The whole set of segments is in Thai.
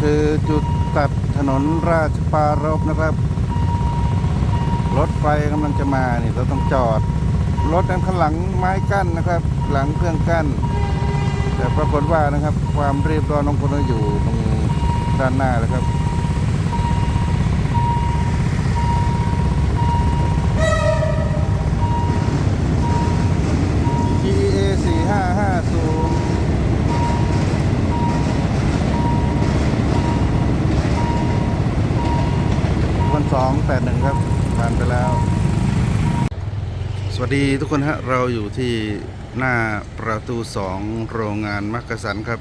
คือจุดตัดถนนราชปารบนะครับ รถไฟกำลังจะมาเนี่ยเราต้องจอด รถนั้นข้างหลังไม้กั้นนะครับ หลังเครื่องกั้น แต่ปรากฏว่านะครับ ความเรียบร้อยของคนเราอยู่ตรงด้านหน้าแล้วครับ ครับผ่านไปแล้ว สวัสดีทุกคนฮะเราอยู่ที่หน้าประตูสองโรงงานมักกะสันครับ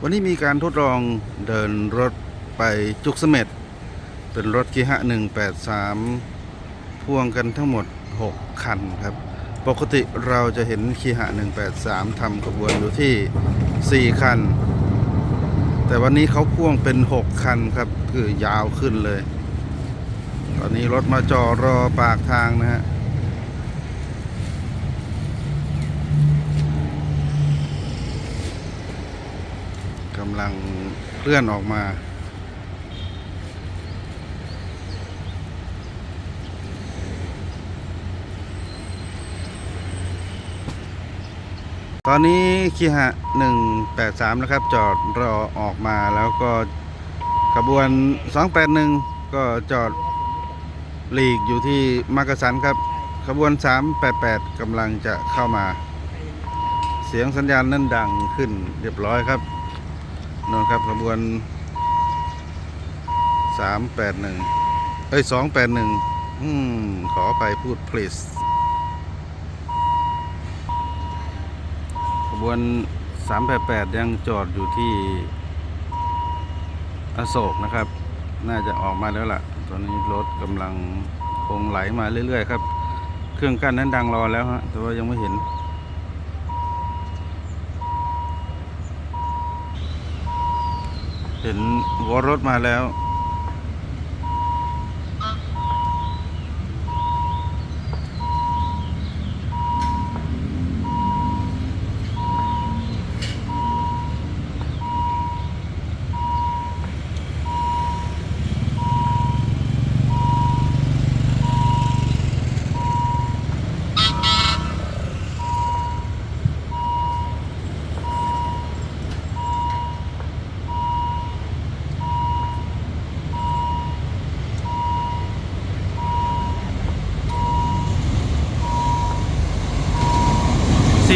วันนี้มีการทดลองเดินรถไปจุกเสม็ดเป็นรถกีฮะ183 พ่วงกันทั้งหมด 6 คันครับ ปกติเราจะเห็นคีหะ183ทำขบวนอยู่ที่ 4 คันแต่วันนี้เขาพ่วงเป็น 6 คันครับ คือยาวขึ้นเลย ตอนนี้รถมาจอรอปากทางนะฮะกำลังเคลื่อนออกมาตอนนี้คีหะ 183 นะครับ จอดรอออกมาแล้วก็ขบวน 281 ก็จอด ลีกอยู่ที่มักกะสันครับ ขบวน 388กำลังจะเข้ามา เสียงสัญญาณนั่นดังขึ้นเรียบร้อยครับนนครับขบวน 381 เอ้ย 281 อืม ขอไปพูด please ขบวน 388 ยังจอดอยู่ที่อโศกนะครับ น่าจะออกมาแล้วล่ะ ตอนนี้รถกำลังคงไหลมาเรื่อย ๆ ครับ เครื่องกั้นนั้นดังรอแล้วฮะ แต่ว่ายังไม่เห็น เห็นหัวรถมาแล้ว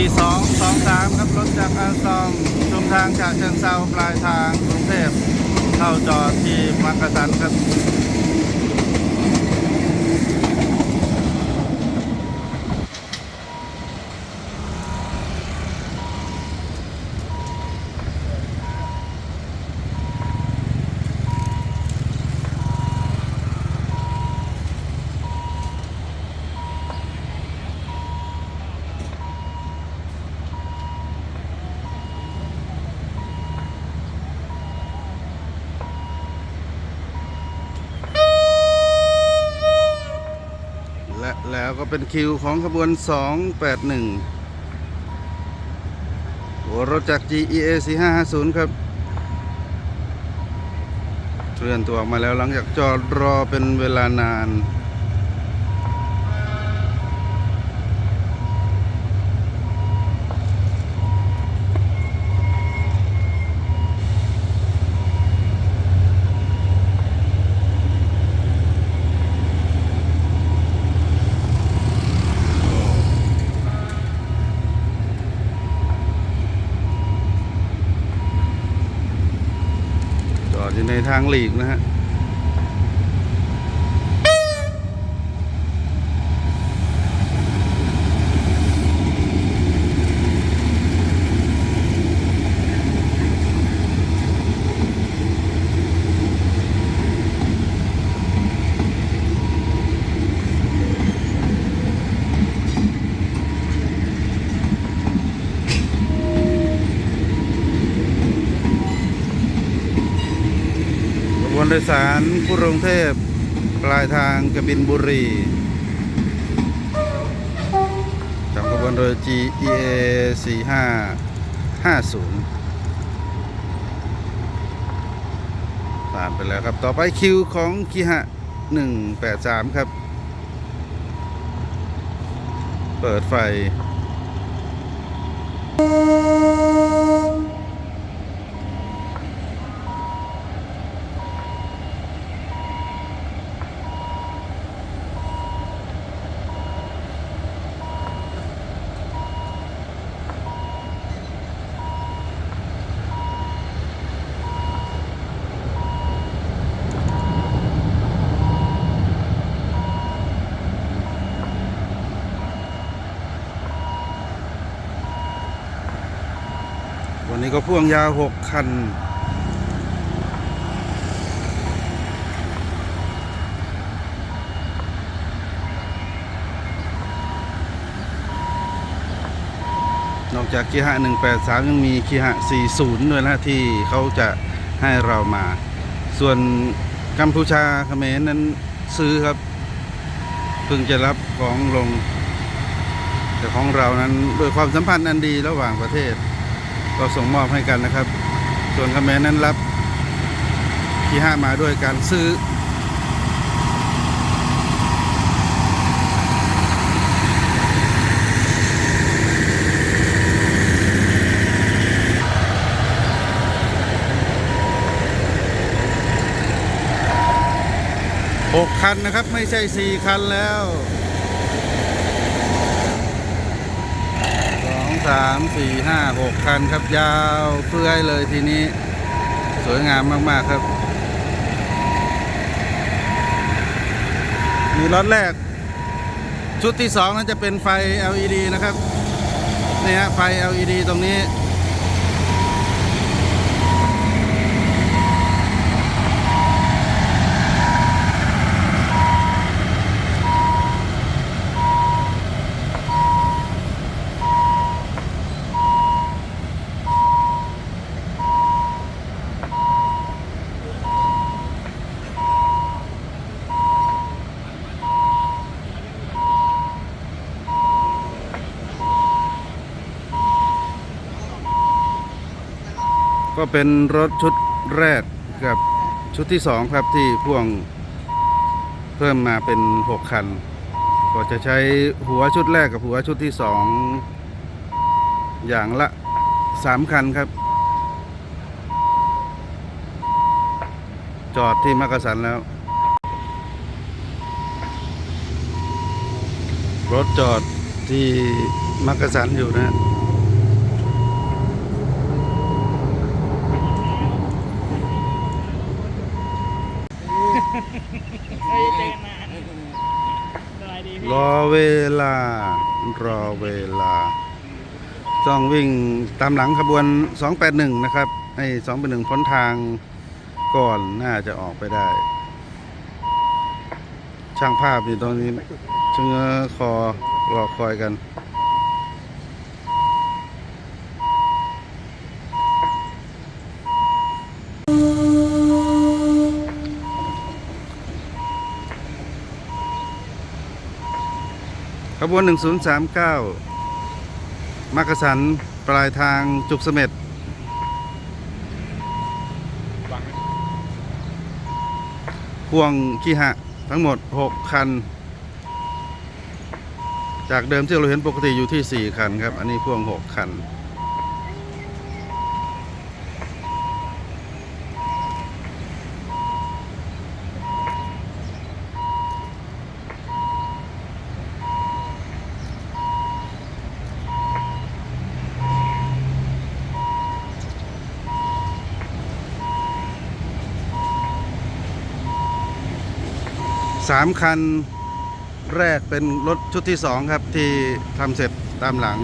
4223 ครับ รถจากอาซองชุมทางจากเชิงเซาปลายทางกรุงเทพเข้าจอดที่มักกะสันครับ ก็เป็นคิวของขบวน 281 หัวรถจาก GEA 4550 ครับเคลื่อนตัวออกมาแล้วหลังจากจอดรอเป็นเวลานาน จ อยู่ในทางหลีกนะฮะ โดยสารกรุงเทพ ปลายทางกบินบุรีจำขบวนโดย GEA 4550ผ่านไปแล้วครับ ต่อไปคิวของคีหะ 183 ครับ เปิดไฟ นี้ก็พ่วงยาว6คัน นอกจากคีหะ183 ยังมีคีหะ40 ด้วยนะที่เขาจะให้เรามา ส่วนกัมพูชาเขมรนั้นซื้อครับเพิ่งจะรับของลงแต่ของเรานั้นโดยความสัมพันธ์อันดีระหว่างประเทศ ก็ส่งมอบให้กันนะครับ ส่วนเขมรนั้นรับที่ห้ามาด้วยการซื้อหกคันนะครับ ไม่ใช่สี่คันแล้ว สามสี่ห้าหกคันครับยาวเพื่อยเลยทีนี้ สวยงามมาก ๆ ครับ มีรถแรก ชุดที่สองนั้นจะเป็นไฟ LED นะครับนี่ฮะไฟ LED ตรงนี้ ก็เป็นรถชุดแรกกับชุดที่สองครับที่พ่วงเพิ่มมาเป็นหกคัน ก็จะใช้หัวชุดแรกกับหัวชุดที่สองอย่างละสามคันครับ จอดที่มักกะสันแล้ว รถจอดที่มักกะสันอยู่นะฮะ ไม่ได้เจอกันนานสบายดีพี่ รอเวลา รอเวลาจ้องวิ่งตามหลังขบวน 281 นะครับให้281พ้นทางก่อนน่าจะออกไปได้ ช่างภาพอยู่ตรงนี้ชะเง้อคอรอคอยกัน ขบวน 1039 มักกะสันปลายทางจุกเสม็ดพ่วงขีหะทั้งหมด 6 คัน จากเดิมที่เราเห็นปกติอยู่ที่ 4 คันครับ อันนี้พ่วง 6 คัน สามคันแรกเป็นรถชุดที่สองครับที่ทำเสร็จตามหลัง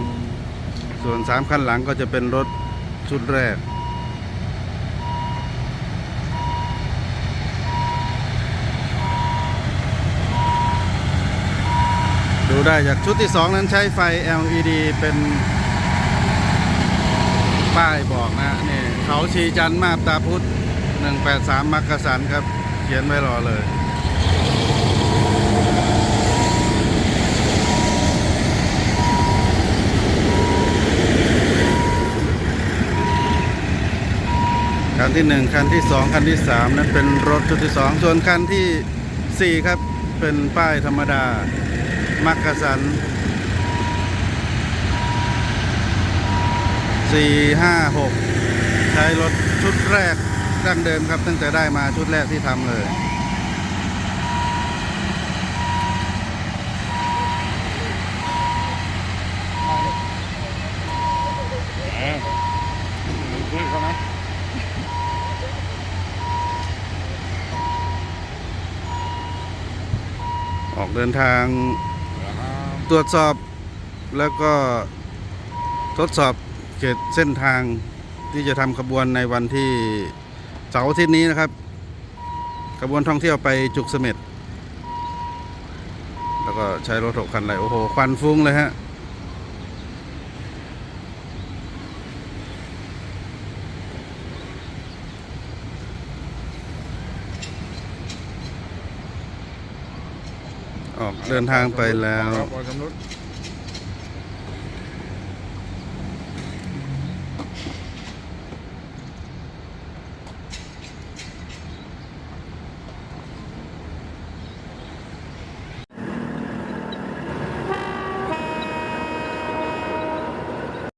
ส่วนสามคันหลังก็จะเป็นรถชุดแรก ดูได้จากชุดที่สองนั้นใช้ไฟ LED เป็นป้ายบอกนะนี่เขาชีจันมาบตาพุธ183 มักกะสันครับ เขียนไว้รอเลย คันที่ที่หนึ่งคันที่สองคันที่สามนั้นเป็นรถชุดที่สองส่วนคันที่สี่ครับเป็นป้ายธรรมดา มักกะสันสี่ห้าหกใช้รถชุดแรกดั้งเดิมครับ ตั้งแต่ได้มาชุดแรกที่ทำเลย เออคุยเขาไหม ออก เดินทางตรวจสอบแล้วก็ทดสอบเขตเส้นทางที่จะทำขบวนในวันที่เสาร์อาทิตย์นี้นะครับ ขบวนท่องเที่ยวไปจุกเสม็ดแล้วก็ใช้รถหกคันเลยโอ้โหควันฟุ้งเลยฮะ ออกเดินทางไปแล้วบอยสำนุด